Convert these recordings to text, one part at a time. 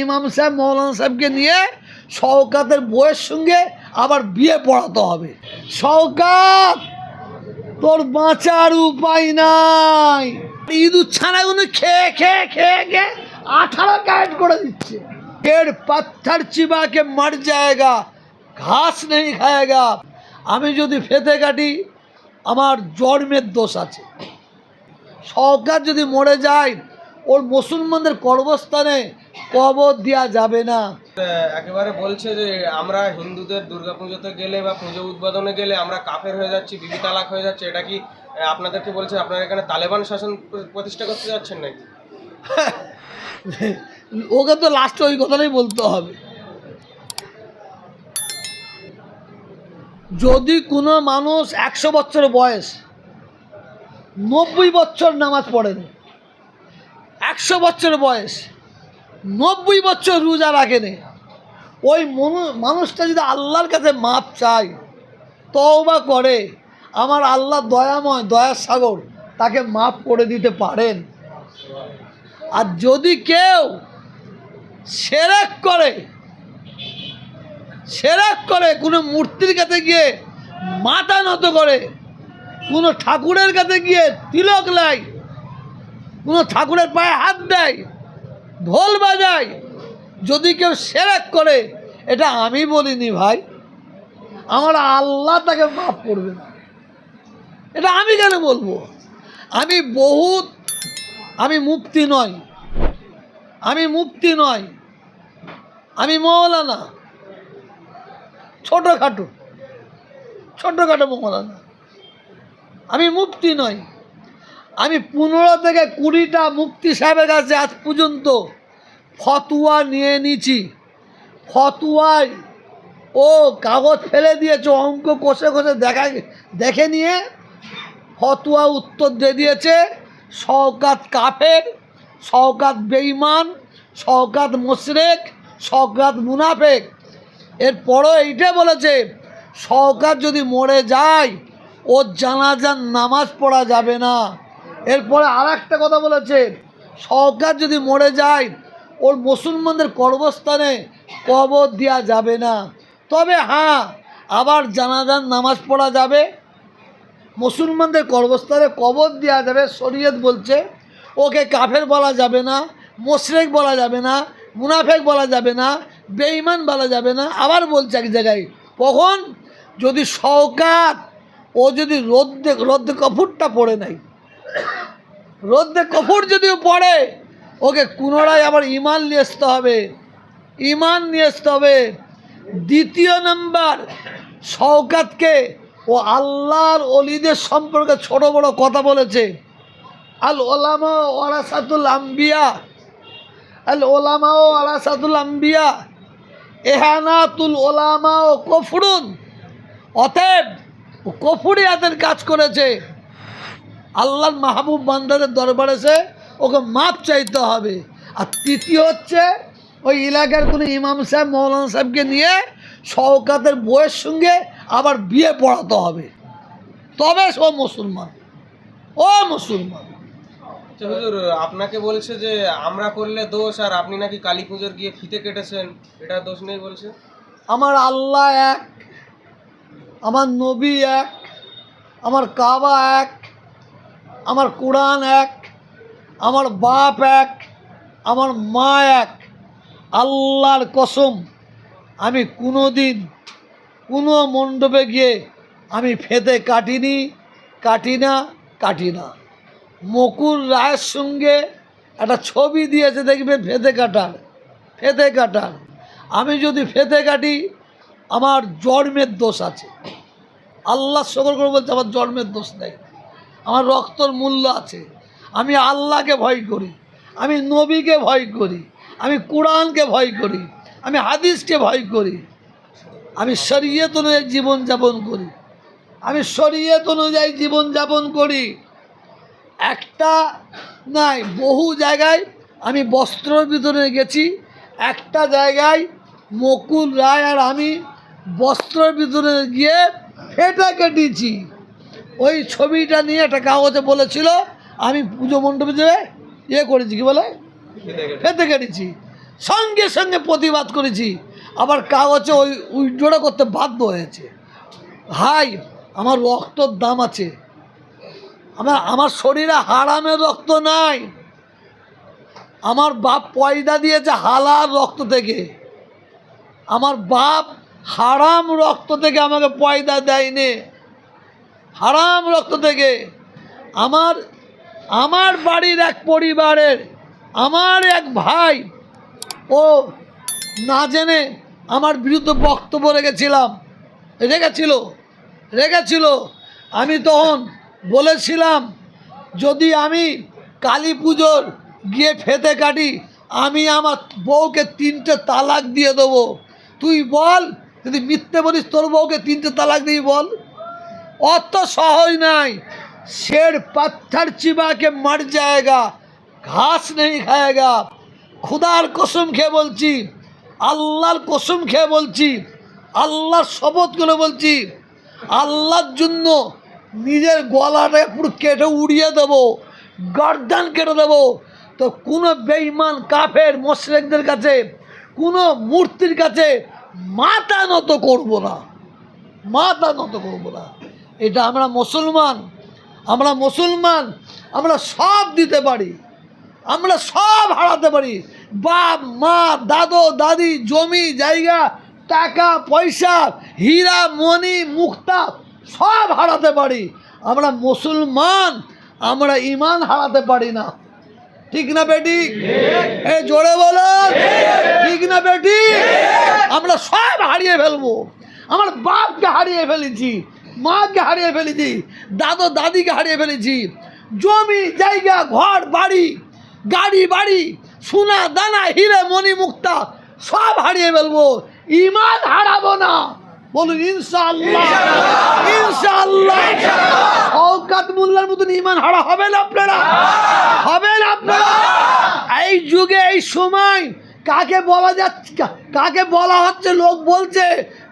ইমাম সাহেব, মৌলানা সাহেবকে নিয়ে শওকাতের বইয়ের সঙ্গে আবার বিয়ে পড়াতে হবে। শওকাত, তোর বাঁচার উপায় নাই। ইঁদুর ছানাগুলো খেয়ে খেয়ে খেয়ে খেয়ে আঠারো কারেন্ট করে দিচ্ছে। এর পাথর চিবাকে মার যায়গা ঘাস নেই খায়গা। আমি যদি ফেতে কাটি, আমার জন্মের দোষ আছে। সরকার যদি মরে যায় ওর মুসলমানদের কর্মস্থানে কবর দেওয়া যাবে না। একেবারে বলছে যে আমরা হিন্দুদের দুর্গাপুজোতে গেলে বা পুজো উদ্বোধনে গেলে আমরা কাফের হয়ে যাচ্ছি বিবি তালাক হয়ে যাচ্ছে। এটা কি আপনাদেরকে বলছে আপনারা এখানে তালেবান শাসন প্রতিষ্ঠা করতে যাচ্ছেন নাকি? ওকে তো লাস্টে ওই কথাটাই বলতে হবে। যদি কোনো মানুষ একশো বছর বয়স নব্বই বছর নামাজ পড়ে না একশো বছর বয়স, নব্বই বছর রোজা রাখেনে ওই মনু- মানুষটা যদি আল্লাহর কাছে মাপ চায়, তওবা করে, আমার আল্লাহ দয়াময়, দয়ার সাগর, তাকে মাফ করে দিতে পারেন। আর যদি কেউ সেরেক করে সেরেক করে, কোনো মূর্তির কাছে গিয়ে মাথা নত করে, কোনো ঠাকুরের কাছে গিয়ে তিলক লাই কোনো ঠাকুরের পায়ে হাত দেয়, ঢোল বাজায়, যদি কেউ সেরেক করে, এটা আমি বলিনি ভাই। আমার আল্লাহ তাকে মাফ করবে না এটা আমি কেন বলব? আমি বহুত, আমি মুক্তি নয় আমি মুক্তি নয় আমি মৌলানা। ছোটোখাটো। ছোটোখাটো মৌলানা। আমি মুক্তি নয় আমি পনেরো থেকে কুড়িটা মুক্তি সাহেবের কাছে আজ পর্যন্ত ফতুয়া নিয়ে নিছি ফতুয়ায় ও কাগজ ফেলে দিয়েছে, অঙ্ক কষে কষে দেখা, দেখে নিয়ে ফতুয়া উত্তর দিয়ে দিয়েছে। শওকাত কাফের, শওকাত বেইমান শওকাত মুশরেক, শওকাত মুনাফেক। এরপরও এইটা বলেছে, শওকাত যদি মরে যায়, ওর জানাজার নামাজ পড়া যাবে না। এরপরে আর একটা কথা বলেছে শওকাত যদি মরে যায়, ওর মুসলমানদের কর্মস্থানে কবর দেওয়া যাবে না। তবে হ্যাঁ আবার জানাজার নামাজ পড়া যাবে, মুসলমানদের কর্মস্থানে কবর দেওয়া যাবে, শরীয়ত বলছে, ওকে কাফের বলা যাবে না, মোশরেক বলা যাবে না, মুনাফেক বলা যাবে না, বেঈমান বলা যাবে না, আবার বলছে এক জায়গায়, কখন? যদি শওকাত ও যদি রোদ্দে রোদ্দে কফুরটা পড়ে নাই রোদ্দে কফুর যদিও পড়ে, ওকে পুনরায় আবার ইমান নিয়ে আসতে হবে। ইমান নিয়ে আসতে হবে। দ্বিতীয় নাম্বার, শওকাতকে ও আল্লাহর অলিদের সম্পর্কে ছোট বড় কথা বলেছে। আল ওলামা ওরাসাতুল আম্বিয়া, আল ওলামা ও ওরাসাতুল আম্বিয়া, এহানাতুল ওলামা ও কফরুন। অতএব, ও কফুরিয়াতের কাজ করেছে। আল্লাহর মাহবুব বান্দাদের দরবারে সে ওকে মাপ চাইতে হবে। আর তৃতীয় হচ্ছে ওই এলাকার কোনো ইমাম সাহেব মৌলানা সাহেবকে নিয়ে শওকাতের বইয়ের সঙ্গে আবার বিয়ে পড়াতে হবে। তবে ও মুসলমান। ও মুসলমান। আচ্ছা হুজুর আপনাকে বলছে যে আমরা করলে দোষ আর আপনি নাকি কালী পুজোর গিয়ে ফিতে কেটেছেন এটা দোষ নেই বলছে? আমার আল্লাহ এক আমার নবী এক আমার কাবা এক আমার কোরআন এক, আমার বাপ এক, আমার মা এক। আল্লাহর কসম, আমি কোনো দিন কোনো মণ্ডপে গিয়ে আমি ফেতে কাটিনি, কাটি না কাটি না। মকুল রায়ের সঙ্গে একটা ছবি দিয়েছে দেখবে ফেতে কাটার ফেতে কাটার। আমি যদি ফেতে কাটি, আমার জন্মের দোষ আছে। আল্লাহ সকল করে বলছে, আমার জন্মের দোষ নেই। আমার রক্তর মূল্য আছে। আমি আল্লাহকে ভয় করি, আমি নবীকে ভয় করি, আমি কোরআনকে ভয় করি, আমি হাদিসকে ভয় করি, আমি শরীয়ত অনুযায়ী জীবনযাপন করি, আমি শরীয়ত অনুযায়ী জীবনযাপন করি। একটা নাই, বহু জায়গায় আমি বস্ত্রের ভিতরে গেছি, একটা জায়গায় মকুল রায় আর আমি বস্ত্রের ভিতরে গিয়ে ফেটা কেটেছি। ওই ছবিটা নিয়ে একটা কাগজে বলেছিল, আমি পুজো মণ্ডপে যেয়ে ইয়ে করেছি, কি বলে? ফেতে কেটেছি সঙ্গে সঙ্গে প্রতিবাদ করেছি। আবার কাগজে ওই উইড্রোটা করতে বাধ্য হয়েছে। ভাই আমার রক্তর দাম আছে। আমার আমার শরীরে হারামের রক্ত নাই। আমার বাপ পয়দা দিয়েছে হালার রক্ত থেকে। আমার বাপ হারাম রক্ত থেকে আমাকে পয়দা দেয়নি। হারাম রক্ত থেকে। আমার আমার বাড়ির এক পরিবারের, আমার এক ভাই, ও না জেনে আমার বিরুদ্ধে বক্তব্য রেখেছিলাম। রেখেছিল রেখেছিল। আমি তখন বলেছিলাম, যদি আমি কালী পুজোর গিয়ে ফেতে কাটি, আমি আমার বউকে তিনটে তালাক দিয়ে দেবো। তুই বল, যদি মিথ্যে বলিস, তোর বউকে তিনটে তালাক দিই বল। অত সহজ নাই शेर पत्थर चिबा के मर जाएगा ঘাস নেই খায়েগা খুদার কসম খেয়ে বলছি আল্লাহর কসম খেয়ে বলছি আল্লাহর শপথ করে বলছি আল্লাহর জন্য নিজের গলাটা পুরো কেটে উড়িয়ে দেবো গর্দান কেটে দেবো তো কোনো বেইমান কাফের মোশরেকদের কাছে কোনো মূর্তির কাছে মাথা নত করবো না মাথা নত করবো না এটা আমরা মুসলমান আমরা মুসলমান, আমরা সব দিতে পারি, আমরা সব হারাতে পারি। বাপ, মা, দাদু, দাদি, জমি, জায়গা, টাকা, পয়সা, হীরা, মণি, মুক্তা, সব হারাতে পারি। আমরা মুসলমান, আমরা ইমান হারাতে পারি না। ঠিক না বেটি? এ জোরে বলো। ঠিক না বেটি? আমরা সব হারিয়ে ফেলব। আমার বাপকে হারিয়ে ফেলেছি। মাকে হারিয়ে ফেলেছি, দাদু দাদিকে হারিয়ে ফেলেছি। জমি, জায়গা, ঘর, বাড়ি, গাড়ি, বাড়ি, সোনা, দানা, হিরে, মণি, মুক্তা, সব হারিয়ে ফেলব। ইমান হারাবো না। বলুন, ইনশাআল্লাহ। ইনশাল্লাহ শওকাত মোল্লার মতন ইমান হারা হবে না আপনারা? হবে না আপনারা? এই যুগে, এই সময় কাকে বলা যাচ্ছে কাকে বলা হচ্ছে, লোক বলছে,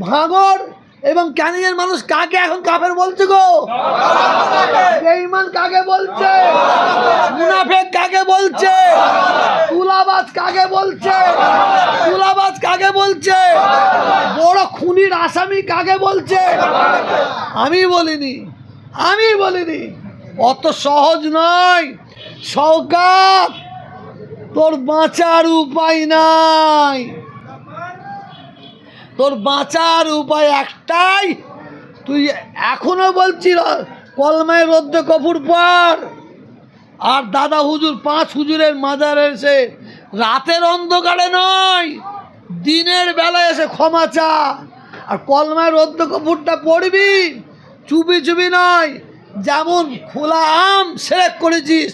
ভাঙর এবং ক্যানিংয়ের মানুষ কাকে এখন কাফের বলছে গো? বেঈমান কাকে বলছে? মুনাফেক কাকে বলছে? তুলাবাজ কাকে বলছে? তুলাবাজ কাকে বলছে? বড় খুনির আসামি কাকে বলছে? আমি বলিনি আমি বলিনি। অত সহজ নয়। সৌকাত তোর বাঁচার উপায় নাই। তোর বাঁচার উপায় একটাই। তুই এখনও বলছি কলমায় রোদ্দে কপুর পর। আর দাদা হুজুর, পাঁচ হুজুরের মাজার এসে রাতের অন্ধকারে নয়, দিনের বেলায় এসে ক্ষমা চা। আর কলমায় রোদ্দ কপুরটা পড়বি চুপি চুপি নয়, যেমন খোলা আম সেরেক করেছিস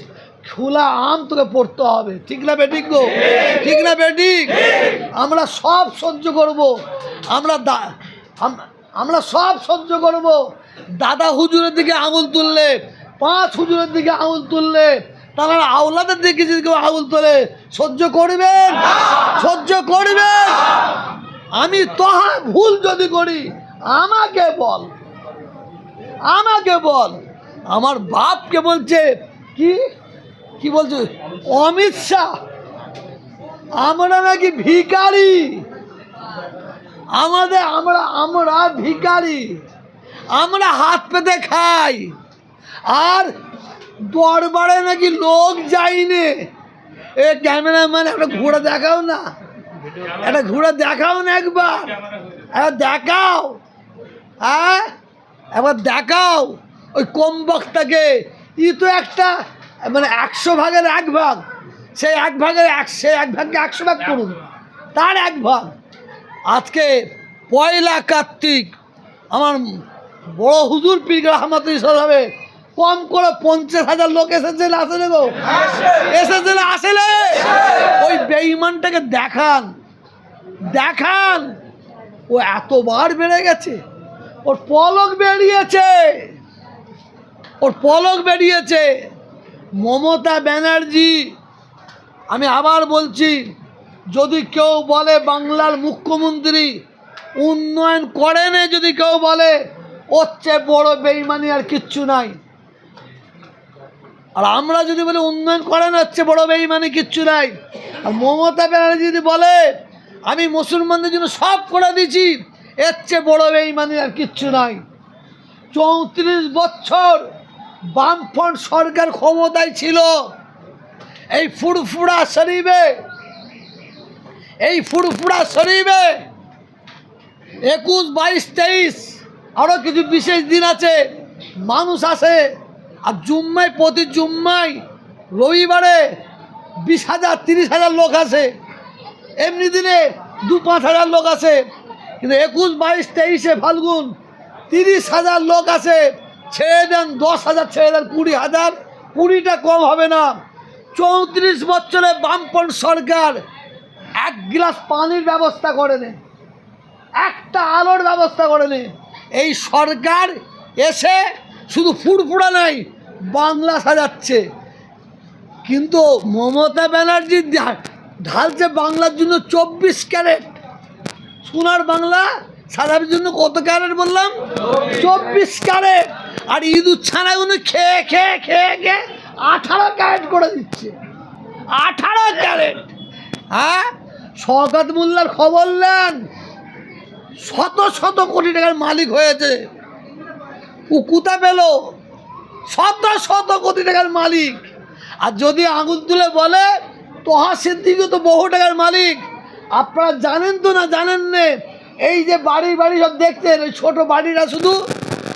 খোলা আম তোকে পড়তে হবে। ঠিক না বেটিক গো? ঠিক না বেটিক আমরা সব সহ্য করব। আমরা আমরা সব সহ্য করব। দাদা হুজুরের দিকে আঙুল তুললে, পাঁচ হুজুরের দিকে আঙুল তুললে, তারা আওলাদের দিকে যদি কেউ আঙুল তোলে, সহ্য করবেন? সহ্য করবেন? আমি তোহা ভুল যদি করি, আমাকে বল। আমাকে বল। আমার বাপকে বলছে, কি? কি বলছে? অমিত শাহ। আমরা নাকি ভিখারি। আমাদের, আমরা আমরা ভিখারি। আমরা হাত পেতে খাই। আর দরবারে নাকি লোক যায়নি। এ ক্যামেরাম্যান, একটা ঘোড়া দেখাও না। একটা ঘোড়া দেখাও না একবার। একবার দেখাও। হ্যাঁ? একবার দেখাও। ওই কম বক্তাকে। ই তো একটা মানে একশো ভাগের এক ভাগ। সেই এক ভাগের এক সে এক ভাগকে একশো ভাগ করুন। তার এক ভাগ। আজকে পয়লা কার্তিক আমার বড় হুজুর পীর রহমত হবে। কম করে পঞ্চাশ হাজার লোক এসেছে না আসে গো। এসেছে না আসলে। ওই বেঈমানটাকে দেখান। দেখান। ও এতবার বেড়ে গেছে। ওর পলক বেরিয়েছে। ওর পলক বেরিয়েছে। মমতা ব্যানার্জি, আমি আবার বলছি, যদি কেউ বলে বাংলার মুখ্যমন্ত্রী উন্নয়ন করেনে যদি কেউ বলে, ওর চেয়ে বড় বেইমানি আর কিচ্ছু নাই। আর আমরা যদি বলি উন্নয়ন করেন হচ্ছে বড় বেইমানি কিচ্ছু নাই। আর মমতা ব্যানার্জি যদি বলে, আমি মুসলমানদের জন্য সব করে দিচ্ছি এর চেয়ে বড় বেইমানি আর কিচ্ছু নাই। চৌত্রিশ বছর বামফ্রন্ট সরকার ক্ষমতায় ছিল। এই ফুরফুরা শরীফে, এই ফুরফুরা শরীফে একুশ, বাইশ, তেইশ আরও কিছু বিশেষ দিন আছে। মানুষ আসে আর জুম্মায়, প্রতি জুম্মায় রবিবারে বিশ হাজার, তিরিশ হাজার লোক আসে। এমনি দিনে দু পাঁচ হাজার লোক আসে। কিন্তু একুশ, বাইশ, তেইশে ফাল্গুন তিরিশ হাজার লোক আসে। ছেড়ে দেন, দশ হাজার ছেড়ে দেন, কুড়ি হাজার, কুড়িটা কম হবে না। চৌত্রিশ বছরে বামপন্থ সরকার এক গ্লাস পানির ব্যবস্থা করে নেয় একটা আলোর ব্যবস্থা করে নে। এই সরকার এসে শুধু ফুরফুরা নাই, বাংলা সাজাচ্ছে। কিন্তু মমতা ব্যানার্জি ঢালছে বাংলার জন্য চব্বিশ ক্যারেট। সোনার বাংলা সাজার জন্য কত ক্যারেট বললাম? চব্বিশ ক্যারেট। আর ইঁদুর ছানাগুলো খেয়ে খেয়ে খেয়ে খেয়ে আঠারো ক্যারেট করে দিচ্ছে। আঠারো ক্যারেট। হ্যাঁ? শওকত মোল্লার খবর নেন? শত শত কোটি টাকার মালিক হয়েছে। ও কোথা পেল? শত শত কোটি টাকার মালিক। আর যদি আঙুল তুলে বলে, তোহা সিদ্দিকে তো বহু টাকার মালিক। আপনারা জানেন তো না জানেন নে? এই যে বাড়ি বাড়ি সব দেখছেন, ওই ছোটো বাড়িটা শুধু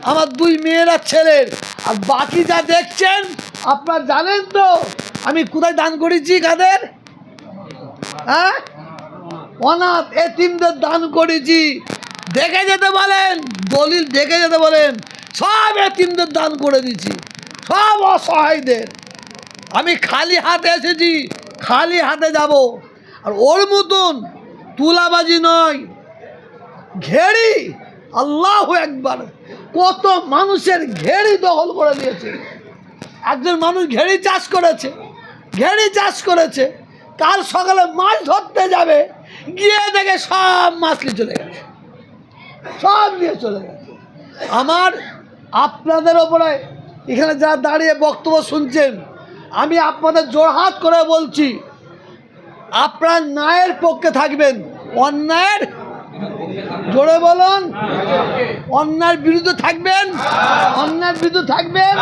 আমার দুই মেয়েরা ছেলের। আর বাকি যা দেখছেন, আপনারা জানেন তো, আমি কোথায় দান করেছি কাদের? হ্যাঁ? অনাথ এতিমদের দান করেছি। দেখে যেতে বলেন, দলিল দেখে যেতে বলেন, সব এ এতিমদের দান করে দিছি সব অসহায়দের। আমি খালি হাতে এসেছি, খালি হাতে যাব। আর ওর মতন তুলাবাজি নয়, ঘেরি আল্লাহ একবার কত মানুষের ঘেরি দখল করে দিয়েছে। একজন মানুষ ঘেরি চাষ করেছে ঘেরি চাষ করেছে কাল সকালে মাছ ধরতে যাবে, গিয়ে দেখে সব মাছ নিয়ে চলে গেছে, সব নিয়ে চলে গেছে। আমার আপনাদের ওপরে এখানে যা দাঁড়িয়ে বক্তব্য শুনছেন, আমি আপনাদের জোরহাত করে বলছি, আপনার ন্যায়ের পক্ষে থাকবেন, অন্যায়ের জোরে বলুন। অন্যার বিরুদ্ধে থাকবেন। অন্যার বিরুদ্ধে থাকবেন।